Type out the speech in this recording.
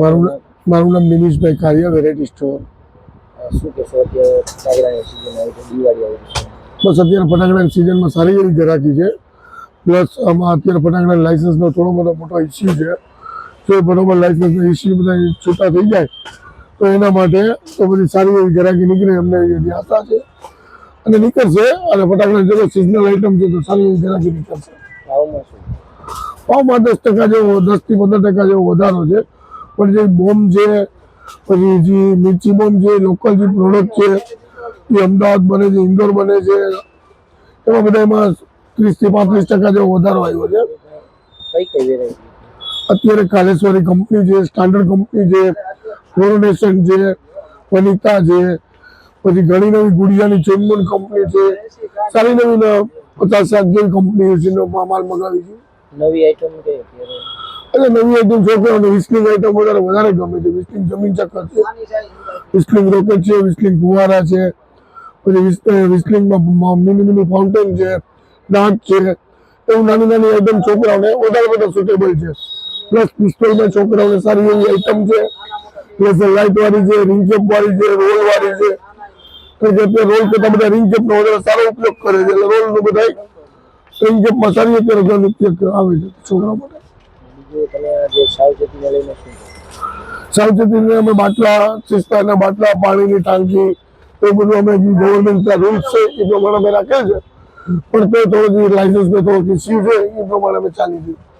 મારું મારું નામ નિમિષભાઈ કારિયા વેરાયટી સ્ટોર. બસ અત્યારે ફટાકડાની સિઝનમાં સારી એવી ગરાકી છે. પ્લસ આમાં અત્યારે ફટાકડા લાઇસન્સનો થોડો બધો મોટો ઇસ્યુ છે. જો બરોબર લાઇસન્સના ઇસ્યુ બધા છૂટા થઈ જાય તો એના માટે તો બધી સારી એવી ગરાકી નીકળે અમને એવી આશા છે. અને નીકળશે અને ફટાકડા જો સિઝનલ આઇટમ છે તો સારી એવી ગરાકી નીકળશે. ભાવમાં દસ ટકા જેવો દસથી પંદર ટકા જેવો વધારો છે. પણ જે બોમ્બ છે પછી જે મિર્ચી બોમ્બ છે લોકલ જે પ્રોડક્ટ છે એ અમદાવાદ બને છે ઇન્દોર બને છે એમાં બધા એમાં ત્રીસથી પાંત્રીસ ટકા જેવો વધારો આવ્યો છે. અત્યારે કાલેશ્વરી કંપની છે સ્ટાન્ડર્ડ કંપની છે કોરોનેશન છે વનિતા છે પછી ઘણી નવી ગુડિયાની ચેનમોન કંપની છે સારી નવી પચાસ સાત જેવી કંપનીઓ છે માલ મગાવી છે. નવી આઈટમ કઈ એટલે નવી આઈટમ છોકરાઓને વિસ્લિંગ આઈટમ વધારે વધારે ગમે છે. વિસ્લિંગ જમીન ચક્કર છે. વિસ્લિંગ રોકેટ છે વિસ્લિંગ ફુવારા છે પછી વિસ- વિસ્લિંગમાં મિની મિની ફાઉન્ટેન છે દાંત છે એવું નાની નાની આઈટમ છોકરાઓને વધારે બધા સુટેબલ છે. પ્લસ પિસ્તોલમાં છોકરાઓને સારી એવી આઈટમ છે. પ્લસ લાઇટ વાળી છે રિંગ કેપ વાળી છે રોલ વાળી છે. અત્યારે રોલ કરતા બધા રિંગ કેપનો વધારે સારો ઉપયોગ કરે છે. એટલે રોલનું બધા રિંગ કેપમાં સારી અત્યારે ઉપયોગ આવે છે છોકરા માટે. સાવચેતીને અમે બાટલા, ચિસ્તાના બાટલા, પાણીની ટાંકી, એ બધું અમે ગવર્મેન્ટના રૂલ્સ છે, એ પ્રમાણે અમે રાખેલ છે. પણ તે થોડો જે લાઇસન્સનો થોડો ઇસ્યુ છે, એ પ્રમાણે અમે ચાલી છીએ